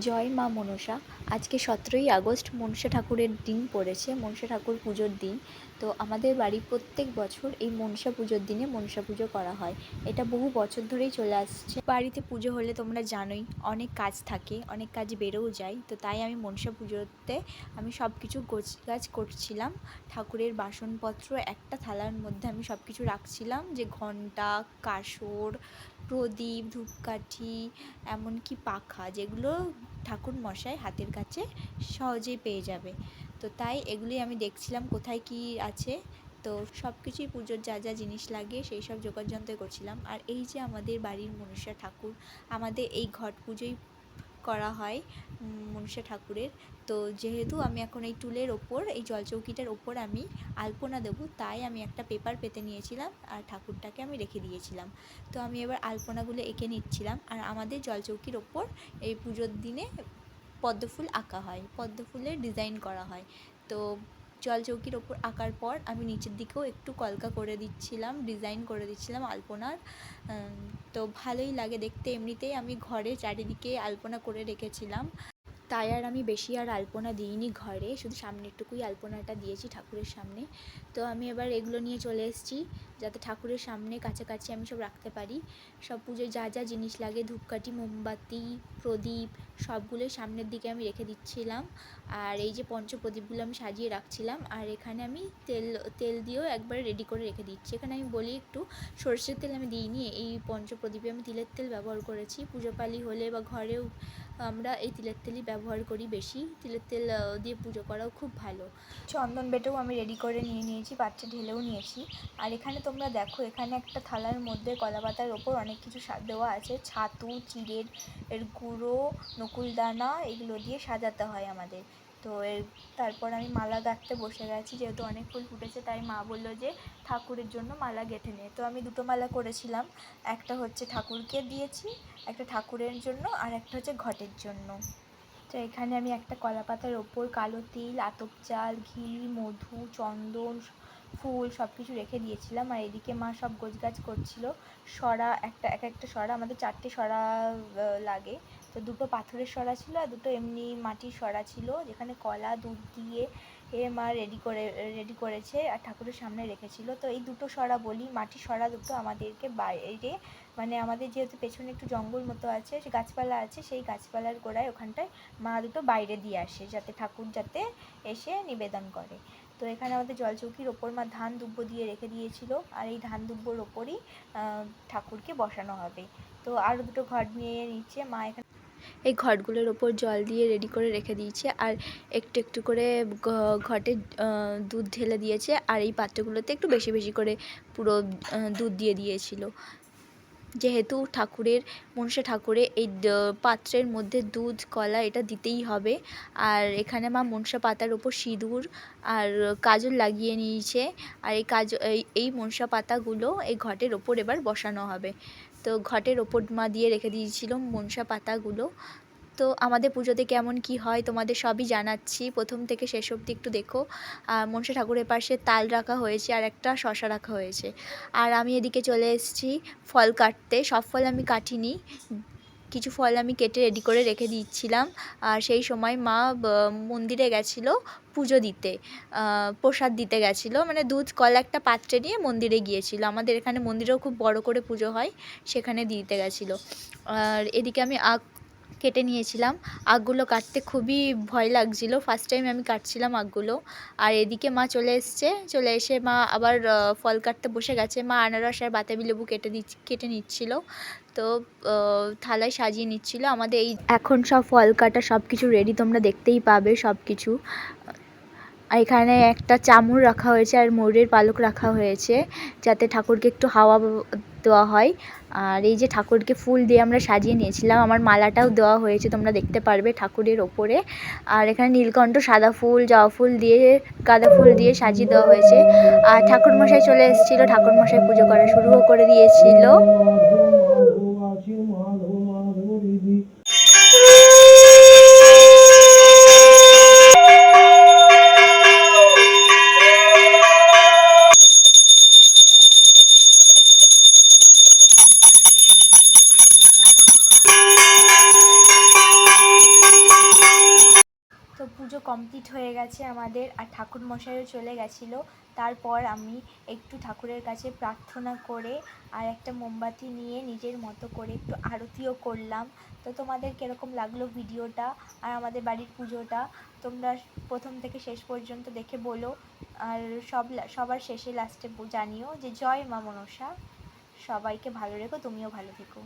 জয় মা মনসা। আজকে সতেরোই আগস্ট, মনসা ঠাকুরের দিন পড়েছে, মনসা ঠাকুর পুজোর দিন। তো আমাদের বাড়ি প্রত্যেক বছর এই মনসা পুজোর দিনে মনসা পুজো করা হয়। এটা বহু বছর ধরেই চলে আসছে। বাড়িতে পুজো হলে তোমরা জানোই, অনেক কাজ থাকে, অনেক কাজ বেড়েও যায়। তো তাই আমি মনসা পুজোতে আমি সব কিছু গোছ করছিলাম। ঠাকুরের বাসনপত্র একটা থালার মধ্যে আমি সব কিছু রাখছিলাম। যে ঘণ্টা, কাসর প্রদীপ, ধূপকাঠি, এমনকি পাখা যেগুলো ঠাকুর মশাই হাতের কাছে সহজেই পেয়ে যাবে। তো তাই এগুলি আমি দেখছিলাম কোথায় কি আছে। তো সব কিছুই পুজোর যা যা জিনিস লাগে সেই সব জোগাড় যন্ত্র করছিলাম। আর এই যে আমাদের বাড়ির মনসা ঠাকুর, আমাদের এই ঘট পুজোই করা হয় মনসা ঠাকুরের। তো যেহেতু আমি এখন এই টুলের ওপর, এই জলচৌকিটার ওপর আমি আলপনা দেবো, তাই আমি একটা পেপার পেতে নিয়েছিলাম আর ঠাকুরটাকে আমি রেখে দিয়েছিলাম। তো আমি এবার আলপনাগুলো এঁকে নিচ্ছিলাম আর আমাদের জলচৌকির ওপর এই পুজোর দিনে পদ্মফুল আঁকা হয়, পদ্মফুলের ডিজাইন করা হয়। তো জলচৌকির ওপর আঁকার পর আমি নিচের দিকেও একটু কলকা করে দিচ্ছিলাম ডিজাইন করে দিচ্ছিলাম আলপনার। তো ভালোই লাগে দেখতে। এমনিতেই আমি ঘরে চারিদিকে আলপনা করে রেখেছিলাম। তাই আর আমি বেশি আর আলপনা দিইনি ঘরে। শুধু সামনেরটুকুই আলপনাটা দিয়েছি ঠাকুরের সামনে। তো আমি এবার এগুলো নিয়ে চলে এসেছি। যাতে ঠাকুরের সামনে কাছাকাছি আমি সব রাখতে পারি। সব পুজোয় যা যা জিনিস লাগে, ধূপকাঠি, মোমবাতি, প্রদীপ, সবগুলোই সামনের দিকে আমি রেখে দিচ্ছিলাম। আর এই যে পঞ্চপ্রদীপগুলো আমি সাজিয়ে রাখছিলাম, আর এখানে আমি তেল তেল দিয়েও একবার রেডি করে রেখে দিচ্ছি। এখানে আমি বলি একটু, সর্ষের তেল আমি দিইনি, এই পঞ্চপ্রদীপে আমি তিলের তেল ব্যবহার করেছি। পুজো পালি হলে বা ঘরেও আমরা এই তিলের তেলই ব্যবহার করি বেশি। তিলের তেল দিয়ে পুজো করাও খুব ভালো। চন্দন বেটেও আমি রেডি করে নিয়ে নিয়েছি, বাচ্চা ঢেলেও নিয়েছি। আর এখানে তোমরা দেখো, এখানে একটা থালার মধ্যে কলা পাতার ওপর অনেক কিছু দেওয়া আছে। ছাতু, চিড়ের, এর গুঁড়ো, নকুলদানা, এগুলো দিয়ে সাজাতে হয় আমাদের। তো এর, তারপর আমি মালা গাঁথতে বসে গেছি, যেহেতু অনেক ফুল ফুটেছে, তাই মা বলল যে ঠাকুরের জন্য মালা গেঁথে নে। তো আমি দুটো মালা করেছিলাম। একটা হচ্ছে ঠাকুরকে দিয়েছি, একটা ঠাকুরের জন্য, আর একটা হচ্ছে ঘটের জন্য। তো এখানে আমি একটা কলা পাতার ওপর কালো তিল, আতপ চাল, ঘি, মধু, চন্দন ফুল সব কিছু রেখে দিয়েছিলাম। আর এদিকে মা সব গোছগাছ করছিল। সরা একটা, এক একটা সরা, আমাদের চারটে সরা লাগে। তো দুটো পাথরের সরা ছিল আর দুটো এমনি মাটির সরা ছিল, যেখানে কলা, দুধ দিয়ে এ মা রেডি করে রেডি করেছে আর ঠাকুরের সামনে রেখেছিল। তো এই দুটো সরা বলি, মাটির সরা দুটো আমাদেরকে বাইরে মানে আমাদের যেহেতু পেছনে একটু জঙ্গল মতো আছে, সে গাছপালা আছে, সেই গাছপালার গোড়ায় ওখানটায় মা দুটো বাইরে দিয়ে আসে, যাতে ঠাকুর যাতে এসে নিবেদন করে। তো এখানে আমাদের জলচৌকির ওপর মা ধান দুব্বো দিয়ে রেখে দিয়েছিল। আর এই ধান দুব্বোর ওপরই ঠাকুরকে বসানো হবে। তো আরও দুটো ঘট নিয়ে নিচ্ছে। মা এখানে এই ঘটগুলোর ওপর জল দিয়ে রেডি করে রেখে দিয়েছে। আর একটু একটু করে ঘটে দুধ ঢেলে দিয়েছে। আর এই পাত্রগুলোতে একটু বেশি বেশি করে পুরো দুধ দিয়ে দিয়েছিল। যেহেতু ঠাকুরের, মনসা ঠাকুরে এই পাত্রের মধ্যে দুধ, কলা এটা দিতেই হবে। আর এখানে মা মনসা পাতার ওপর সিঁদুর আর কাজল লাগিয়ে নিয়েছে। আর এই কাজ, এই এই মনসা পাতাগুলো এই ঘটের ওপর এবার বসানো হবে। তো ঘটের ওপর মা দিয়ে রেখে দিয়েছিল মনসা পাতাগুলো। তো আমাদের পুজোতে কেমন কি হয় তোমাদের সবই জানাচ্ছি। প্রথম থেকে শেষ অবধি একটু দেখো। আর মনসা ঠাকুরের পাশে তাল রাখা হয়েছে আর একটা শশা রাখা হয়েছে। আর আমি এদিকে চলে এসেছি ফল কাটতে। সব ফল আমি কাটিনি। কিছু ফল আমি কেটে রেডি করে রেখে দিচ্ছিলাম। আর সেই সময় মা মন্দিরে গেছিল পুজো দিতে। প্রসাদ দিতে গেছিল। মানে দুধ, কলা একটা পাত্রে নিয়ে মন্দিরে গিয়েছিল। আমাদের এখানে মন্দিরেও খুব বড় করে পুজো হয়। সেখানে দিতে গেছিল। আর এদিকে আমি আখ কেটে নিয়েছিলাম। আগগুলো কাটতে খুবই ভয় লাগছিল। ফার্স্ট টাইম আমি কাটছিলাম আগগুলো আর এদিকে মা চলে এসছে। চলে এসে মা আবার ফল কাটতে বসে গেছে। মা আনারস আর বাতাবি লেবু কেটে দিচ্ছ, কেটে নিচ্ছিল। তো থালায় সাজিয়ে নিচ্ছিল। আমাদের এই এখন সব ফল কাটা সব কিছু রেডি তোমরা দেখতেই পাবে সব কিছু এখানে একটা চামর রাখা হয়েছে আর ময়ূরের পালক রাখা হয়েছে। যাতে ঠাকুরকে একটু হাওয়া দেওয়া হয়। আর এই যে ঠাকুরকে ফুল দিয়ে আমরা সাজিয়ে নিয়েছিলাম, আমার মালাটাও দেওয়া হয়েছে, তোমরা দেখতে পারবে ঠাকুরের ওপরে। আর এখানে নীলকণ্ঠ সাদা ফুল, জবা ফুল দিয়ে, গাঁদা ফুল দিয়ে সাজিয়ে দেওয়া হয়েছে। আর ঠাকুরমশাই চলে এসেছিল, ঠাকুরমশাই পুজো করা শুরুও করে দিয়েছিল। কমপ্লিট হয়ে গেছে আমাদের আর ঠাকুর মশাইও চলে গেছিল। তারপর আমি একটু ঠাকুরের কাছে প্রার্থনা করে আর একটা মোমবাতি নিয়ে নিজের মতো করে একটু আরতিও করলাম। তো তোমাদের কীরকম লাগল ভিডিওটা আর আমাদের বাড়ির পুজোটা? তোমরা প্রথম থেকে শেষ পর্যন্ত দেখে বলো। আর সব সবার শেষে লাস্টে জানিও যে জয় মা মনসা। সবাইকে ভালো রেখো, তুমিও ভালো থেকো।